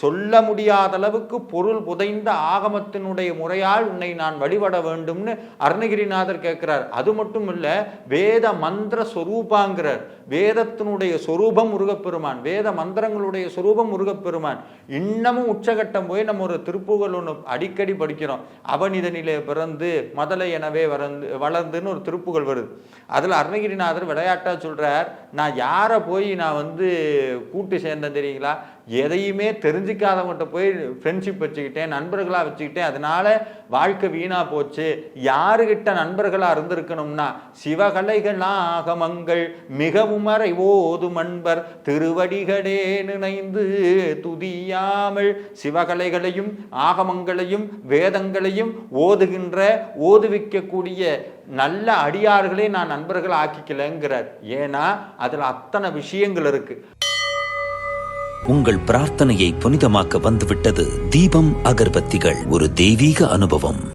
சொல்ல முடியாத அளவுக்கு பொருள் புதைந்த ஆகமத்தினுடைய முறையால் உன்னை நான் வழிபட வேண்டும்னு அருணகிரிநாதர் கேட்கிறார். அது மட்டும் இல்ல வேத மந்திர சொரூபாங்கிறார். வேதத்தினுடைய சொரூபம் முருகப்பெருமான் வேத மந்திரங்களுடைய சொரூபம் முருகப்பெருமான். இன்னமும் உச்சகட்டம் போய் நம்ம ஒரு திருப்புகள் ஒன்று அடிக்கடி படிக்கிறோம். அவனிதனிலே பிறந்து மதலை எனவே வளர்ந்து வளர்ந்துன்னு ஒரு திருப்புகள் வருது. அதில் அருணகிரிநாதர் விளையாட்டா சொல்றார் நான் யாரை போய் நான் வந்து கூட்டு சேர்ந்தேன் தெரியுங்களா? எதையுமே தெரிஞ்சிக்காதவங்கிட்ட போய் ஃப்ரெண்ட்ஷிப் வச்சுக்கிட்டேன் நண்பர்களாக வச்சுக்கிட்டேன். அதனால வாழ்க்கை வீணாக போச்சு. யாருக்கிட்ட நண்பர்களாக இருந்திருக்கணும்னா சிவகலைகள் ஆகமங்கள் மிகவும் ஓதும் அன்பர் திருவடிகளே நினைந்து துதியாமல் சிவகலைகளையும் ஆகமங்களையும் வேதங்களையும் ஓதுகின்ற ஓதுவிக்கக்கூடிய நல்ல அடியார்களே நான் நண்பர்கள் ஆக்கிக்கலங்கிறார். ஏன்னா அதில் அத்தனை விஷயங்கள் இருக்கு. உங்கள் பிரார்த்தனையை புனிதமாக்க வந்துவிட்டது தீபம் அகர்பத்திகள். ஒரு தெய்வீக அனுபவம்.